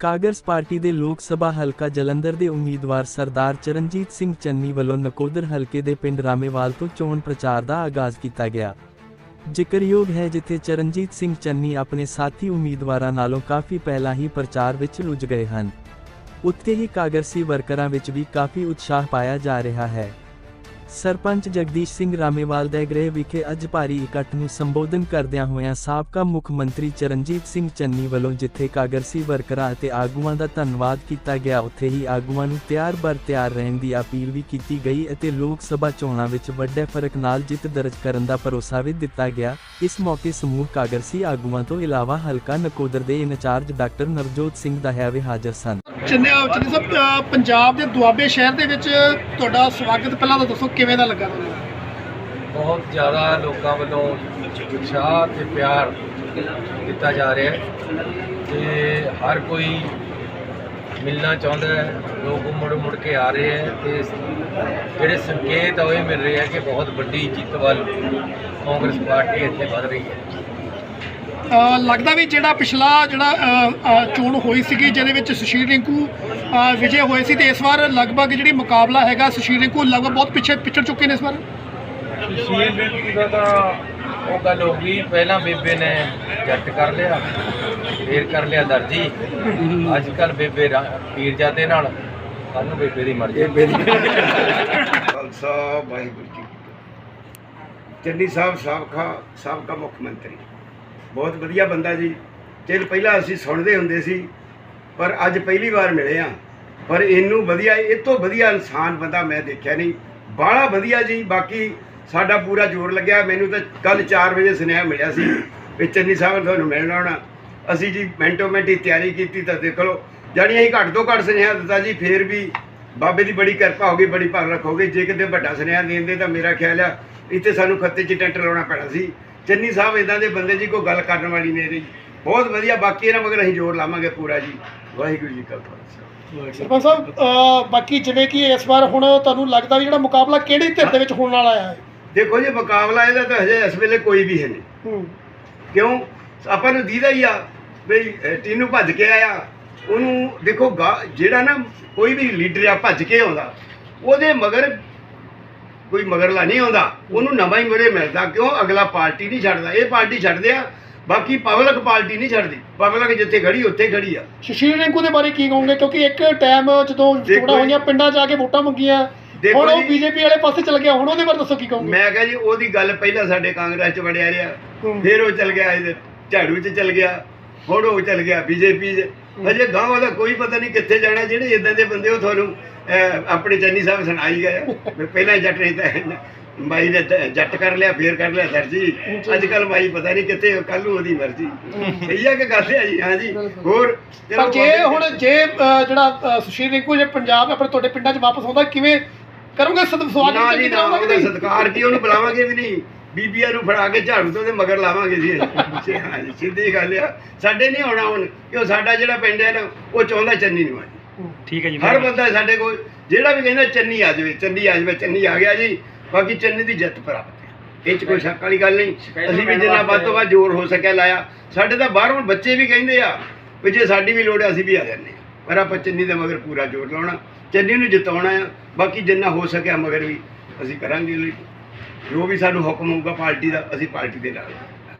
Congress party ਦੇ ਲੋਕ ਸਭਾ ਹਲਕਾ ਜਲੰਧਰ ਦੇ ਉਮੀਦਵਾਰ ਸਰਦਾਰ ਚਰਨਜੀਤ ਸਿੰਘ ਚੰਨੀ ਵੱਲੋਂ ਨਕੋਦਰ ਹਲਕੇ ਦੇ ਪਿੰਡ ਰਾਮੇਵਾਲ ਤੋਂ ਚੋਣ ਪ੍ਰਚਾਰ ਦਾ ਆਗਾਜ਼ ਕੀਤਾ ਗਿਆ। ਜ਼ਿਕਰਯੋਗ ਹੈ ਜਿੱਥੇ ਚਰਨਜੀਤ ਸਿੰਘ ਚੰਨੀ ਆਪਣੇ ਸਾਥੀ ਉਮੀਦਵਾਰਾਂ ਨਾਲੋਂ ਕਾਫੀ ਪਹਿਲਾਂ ਹੀ ਪ੍ਰਚਾਰ ਵਿੱਚ ਲੁੱਝ ਗਏ ਹਨ। ਉੱਥੇ ਹੀ ਕਾਂਗਰਸੀ ਵਰਕਰਾਂ ਵਿੱਚ ਵੀ ਕਾਫੀ ਉਤਸ਼ਾਹ ਪਾਇਆ ਜਾ ਰਿਹਾ ਹੈ। ਸਰਪੰਚ ਜਗਦੀਸ਼ ਸਿੰਘ ਰਾਮੇਵਾਲ ਦੇ ਗ੍ਰਹਿ ਵਿਖੇ ਅੱਜ ਭਾਰੀ ਇਕੱਠ ਨੂੰ ਸੰਬੋਧਨ ਕਰਦਿਆਂ ਹੋਇਆਂ ਸਾਬਕਾ ਮੁੱਖ ਮੰਤਰੀ ਚਰਨਜੀਤ ਸਿੰਘ ਚੰਨੀ ਵੱਲੋਂ ਜਿੱਥੇ ਕਾਂਗਰਸੀ ਵਰਕਰਾਂ ਅਤੇ ਆਗੂਆਂ ਦਾ ਧੰਨਵਾਦ ਕੀਤਾ ਗਿਆ, ਉੱਥੇ ਹੀ ਆਗੂਆਂ ਨੂੰ ਤਿਆਰ ਬਰ ਤਿਆਰ ਰਹਿਣ ਦੀ ਅਪੀਲ ਵੀ ਕੀਤੀ ਗਈ ਅਤੇ ਲੋਕ ਸਭਾ ਚੋਣਾਂ ਵਿੱਚ ਵੱਡੇ ਫ਼ਰਕ ਨਾਲ ਜਿੱਤ ਦਰਜ ਕਰਨ ਦਾ ਭਰੋਸਾ ਵੀ ਦਿੱਤਾ ਗਿਆ। ਇਸ ਮੌਕੇ ਸਮੂਹ ਕਾਂਗਰਸੀ ਆਗੂਆਂ ਤੋਂ ਇਲਾਵਾ ਹਲਕਾ ਨਕੋਦਰ ਦੇ in charge doctor Navjot Singh Dahiya ਵੀ ਹਾਜ਼ਰ ਸਨ। ਚੰਨੇ ਚੰਨੇ ਸਾਹਿਬ ਪੰਜਾਬ ਦੇ ਦੁਆਬੇ ਸ਼ਹਿਰ ਦੇ ਵਿੱਚ ਤੁਹਾਡਾ ਸਵਾਗਤ ਪਹਿਲਾਂ ਤਾਂ ਦੱਸੋ, ਕਿਵੇਂ ਦਾ ਲੱਗਾ ਤੁਹਾਨੂੰ? ਬਹੁਤ ਜ਼ਿਆਦਾ ਲੋਕਾਂ ਵੱਲੋਂ ਉਤਸ਼ਾਹ ਤੇ ਪਿਆਰ ਦਿੱਤਾ ਜਾ ਰਿਹਾ ਹੈ ਤੇ ਹਰ ਕੋਈ ਮਿਲਣਾ ਚਾਹੁੰਦਾ ਹੈ, ਲੋਕ ਮੁੜ ਮੁੜ ਕੇ ਆ ਰਹੇ ਹੈ ਤੇ ਜਿਹੜੇ ਸੰਕੇਤ ਆ ਉਹ ਇਹ ਮਿਲ ਰਹੇ ਹੈ ਕਿ ਬਹੁਤ ਵੱਡੀ ਜਿੱਤ ਵੱਲ ਕਾਂਗਰਸ ਪਾਰਟੀ ਇੱਥੇ ਵੱਧ ਰਹੀ ਹੈ। ਲੱਗਦਾ ਵੀ ਜਿਹੜਾ ਪਿਛਲਾ ਜਿਹੜਾ ਚੋਣ ਹੋਈ ਸੀਗੀ ਜਿਹਦੇ ਵਿੱਚ ਸੁਸ਼ੀਲ ਰਿੰਕੂ ਵਿਜੇ ਹੋਏ ਸੀ ਤੇ ਇਸ ਵਾਰ ਲਗਭਗ ਜਿਹੜੀ ਮੁਕਾਬਲਾ ਹੈਗਾ ਸੁਸ਼ੀਲ ਰਿੰਕੂ ਲਗਭਗ ਬਹੁਤ ਪਿੱਛੇ ਪਿਛੜ ਚੁੱਕੇ ਨੇ ਇਸ ਵਾਰ। ਸੁਸ਼ੀਲ ਬਿੰਦੂ ਦਾ ਤਾਂ ਉਹ ਗੱਲ ਹੋ ਗਈ ਪਹਿਲਾਂ ਬੇਬੇ ਨੇ ਜੱਟ ਕਰ ਲਿਆ ਫੇਰ ਕਰ ਲਿਆ ਦਰਜੀ। ਅੱਜ ਕੱਲ ਬੇਬੇ ਪੀਰਜ਼ਾਦੇ ਨਾਲ ਕੱਲ ਨੂੰ ਬੇਬੇ ਦੀ ਮਰਜ਼ੀ। ਖਾਲਸਾ ਵਾਹਿਗੁਰੂ ਜੀ। ਚੰਨੀ ਸਾਹਿਬ ਸਾਬਕਾ ਸਾਬਕਾ ਮੁੱਖ ਮੰਤਰੀ। ਬਹੁਤ ਵਧੀਆ ਬੰਦਾ ਜੀ। ਚਿਰ ਪਹਿਲਾਂ ਅਸੀਂ ਸੁਣਦੇ ਹੁੰਦੇ ਸੀ, ਪਰ ਅੱਜ ਪਹਿਲੀ ਵਾਰ ਮਿਲੇ ਆ ਪਰ ਇਹਨੂੰ ਵਧੀਆ, ਇਹ ਤੋਂ ਵਧੀਆ ਇਨਸਾਨ ਬੰਦਾ ਮੈਂ ਦੇਖਿਆ ਨਹੀਂ। ਬਾਹਲਾ ਵਧੀਆ ਜੀ, ਬਾਕੀ ਸਾਡਾ ਪੂਰਾ ਜ਼ੋਰ ਲੱਗਿਆ। ਮੈਨੂੰ ਤਾਂ ਕੱਲ 4 ਵਜੇ ਸੁਨੇਹਾ ਮਿਲਿਆ ਸੀ ਵੀ ਚੰਨੀ ਸਾਹਿਬ ਤੁਹਾਨੂੰ ਮਿਲਣਾ ਆਉਣਾ। ਅਸੀਂ ਜੀ ਮਿੰਟੋ ਮਿੰਟ ਹੀ ਤਿਆਰੀ ਕੀਤੀ ਤਾਂ ਦੇਖ ਲਓ। ਜਾਣੀ ਅਸੀਂ ਘੱਟ ਤੋਂ ਘੱਟ ਸੁਨੇਹਾ ਦਿੱਤਾ ਜੀ, ਫੇਰ ਵੀ ਬਾਬੇ ਦੀ ਬੜੀ ਕਿਰਪਾ ਹੋ ਗਈ, ਬੜੀ ਭਾਗ ਰੱਖੋਗੇ। ਜੇ ਕਿਤੇ ਵੱਡਾ ਸੁਨੇਹਾ ਦੇਂਦੇ ਤਾਂ ਮੇਰਾ ਖਿਆਲ ਆ, ਇੱਥੇ ਸਾਨੂੰ ਖੱਤੇ 'ਚ ਟੈਂਟ ਲਾਉਣਾ ਪੈਣਾ ਸੀ। ਚੰਨੀ ਸਾਹਿਬ ਇਦਾਂ ਦੇ ਬੰਦੇ ਜੀ ਕੋਈ ਗੱਲ ਕਰਨ ਵਾਲੀ ਨਹੀਂ ਰਹੀ। ਬਹੁਤ ਵਧੀਆ ਬਾਕੀ ਇਹਨਾਂ ਮਗਰ ਅਸੀਂ ਜ਼ੋਰ ਲਾਵਾਂਗੇ ਪੂਰਾ ਜੀ। ਵਾਹਿਗੁਰੂ ਜੀ ਕਾ ਖਾਲਸਾ। ਸਰਪੰਚ ਸਾਹਿਬ ਬਾਕੀ ਜਿਵੇਂ ਕਿ ਇਸ ਵਾਰ ਹੁਣ ਤੁਹਾਨੂੰ ਲੱਗਦਾ ਵੀ ਜਿਹੜਾ ਮੁਕਾਬਲਾ ਕਿਹੜੀ ਧਿਰ ਦੇ ਵਿੱਚ ਹੋਣ ਵਾਲਾ ਹੈ ਦੇਖੋ ਜੀ ਮੁਕਾਬਲਾ ਇਹਦਾ ਤਾਂ ਹਜੇ ਇਸ ਵੇਲੇ ਕੋਈ ਵੀ ਹੈ ਨਹੀਂ। ਕਿਉਂ? ਆਪਾਂ ਨੂੰ ਦੀਦਾ ਹੀ ਆ ਵੀ ਅਹ, ਟੀਨੂ ਭੱਜ ਕੇ ਆਇਆ। ਉਹਨੂੰ ਦੇਖੋ ਜਿਹੜਾ ਨਾ ਕੋਈ ਵੀ ਲੀਡਰ ਆ ਭੱਜ ਕੇ ਆਉਂਦਾ। ਉਹਦੇ ਮਗਰ ਕੋਈ ਮਗਰਲਾ ਨਹੀਂ ਆਉਂਦਾ ਉਹਨੂੰ ਨਵਾਂ ਹੀ ਮੁਰੇ ਮਿਲਦਾ। ਕਿਉਂ? ਅਗਲਾ ਪਾਰਟੀ ਨਹੀਂ ਛੱਡਦਾ। ਇਹ ਪਾਰਟੀ ਛੱਡਦੇ ਆ ਬਾਕੀ ਪਬਲਿਕ ਪਾਰਟੀ ਨਹੀਂ ਛੱਡਦੀ। ਪਬਲਿਕ ਜਿੱਥੇ ਖੜੀ ਉੱਥੇ ਖੜੀ ਆ। ਸੁਸ਼ੀਲ ਰਿੰਕੂ ਦੇ ਬਾਰੇ ਕੀ ਕਹੋਗੇ? ਕਿਉਂਕਿ ਇੱਕ ਟਾਈਮ ਜਦੋਂ ਚੋਣਾਂ ਜੀ- ਹੋਈਆਂ ਪਿੰਡਾਂ ਆ ਕੇ ਵੋਟਾਂ ਮੰਗੀਆਂ ਹੁਣ ਉਹ ਜੀ- ਬੀਜੇਪੀ ਵਾਲੇ ਪਾਸੇ ਚਲ ਗਿਆ। ਹੁਣ ਉਹਦੇ ਬਾਰੇ ਦੱਸੋ ਕੀ ਕਹੋਗੇ? ਮੈਂ ਕਹਾਂ ਜੀ ਉਹਦੀ ਗੱਲ ਪਹਿਲਾਂ ਸਾਡੇ ਕਾਂਗਰਸ ਚ ਵੜਿਆ ਰਿਹਾ। ਫਿਰ ਉਹ ਚਲ ਗਿਆ ਇਹਦੇ ਝਾੜੂ ਚ ਚਲ ਗਿਆ। ਹੁਣ ਉਹ ਚਲ ਗਿਆ ਬੀਜੇਪੀ ਚ। ਅਜੇ ਗਾਂਵ ਦਾ ਕੋਈ ਪਤਾ ਨਹੀਂ ਕਿੱਥੇ ਜਾਣਾ। ਜਿਹੜੇ ਇਦਾਂ ਦੇ ਬੰਦੇ ਉਹ ਤੁਹਾਨੂੰ ਆਪਣੇ ਚੰਨੀ ਸਾਹਿਬ ਸੁਣਾਈ ਗਏ। ਪਹਿਲਾਂ ਜੱਟ ਨਹੀਂ ਤਾਂ ਮਾਈ ਨੇ ਜ- ਜੱਟ ਕਰ ਲਿਆ ਫੇਰ ਕਰ ਲਿਆ ਦਰਜੀ ਅੱਜ ਕੱਲ ਮਾਈ ਪਤਾ ਨਹੀਂ ਕਿੱਥੇ ਕੱਲ ਨੂੰ ਉਹਦੀ ਮਰਜ਼ੀ। ਸਹੀ ਆ ਕਿ ਗੱਲ ਹੈ ਜੀ? ਹਾਂ ਜੀ। ਹੋਰ ਪਰ ਜੇ ਹੁਣ ਜੇ ਜਿਹੜਾ ਸੁਸ਼ੀਲ ਰਿੰਕੂ ਜੇ ਪੰਜਾਬ ਆਪਣੇ ਤੁਹਾਡੇ ਪਿੰਡਾਂ 'ਚ ਵਾਪਸ ਆਉਂਦਾ ਕਿਵੇਂ ਕਰੋਗੇ ਸਵਾਗਤ ਚੰਗੀ ਜੀ ਤਰ੍ਹਾਂ ਹੋਊਗਾ ਕਿ ਸਤਿਕਾਰ ਕੀ ਉਹਨੂੰ ਬੁਲਾਵਾਂਗੇ ਵੀ ਨਹੀਂ। ਬੀਬੀਆਂ ਨੂੰ ਫੜਾ ਕੇ ਝਾੜੂ ਤੋਂ ਤੇ ਮਗਰ ਲਾਵਾਂਗੇ ਜੀ। ਜੀ, ਸਿੱਧੀ ਗੱਲ ਆ। ਸਾਡੇ ਨਹੀਂ ਆਉਣਾ ਹੁਣ ਕਿਉਂ? ਸਾਡਾ ਜਿਹੜਾ ਪਿੰਡ ਹੈ ਨਾ ਉਹ ਚਾਹੁੰਦਾ ਚੰਨੀ ਨੂੰ ਆ ਜੀ। ਠੀਕ ਹੈ ਜੀ ਹਰ ਬੰਦਾ ਸਾਡੇ ਕੋਲ ਜਿਹੜਾ ਵੀ ਕਹਿੰਦਾ ਚੰਨੀ ਆ ਜਾਵੇ ਚੰਨੀ ਆ ਜਾਵੇ ਚੰਨੀ ਆ ਗਿਆ ਜੀ ਬਾਕੀ ਚੰਨੀ ਦੀ ਜਿੱਤ ਪ੍ਰਾਪਤ ਹੈ। ਇਹ ਚ ਕੋਈ ਸ਼ੱਕ ਵਾਲੀ ਗੱਲ ਨਹੀਂ। ਅਸੀਂ ਵੀ ਜਿੰਨਾ ਵੱਧ ਤੋਂ ਵੱਧ ਜ਼ੋਰ ਹੋ ਸਕਿਆ ਲਾਇਆ। ਸਾਡੇ ਤਾਂ ਬਾਹਰੋਂ ਬੱਚੇ ਵੀ ਕਹਿੰਦੇ ਆ ਵੀ ਜੇ ਸਾਡੀ ਵੀ ਲੋੜ ਹੈ ਅਸੀਂ ਵੀ ਆ ਜਾਂਦੇ ਹਾਂ। ਪਰ ਆਪਾਂ ਚੰਨੀ ਦੇ ਮਗਰ ਪੂਰਾ ਜ਼ੋਰ ਲਾਉਣਾ ਚੰਨੀ ਨੂੰ ਜਿਤਾਉਣਾ ਆ। ਬਾਕੀ ਜਿੰਨਾ ਹੋ ਸਕਿਆ ਮਗਰ ਵੀ ਅਸੀਂ ਕਰਾਂਗੇ ਲਈ। ਜੋ ਵੀ ਸਾਨੂੰ ਹੁਕਮ ਹੋਊਗਾ ਪਾਰਟੀ ਦਾ ਅਸੀਂ ਪਾਰਟੀ ਦੇ ਨਾਲ।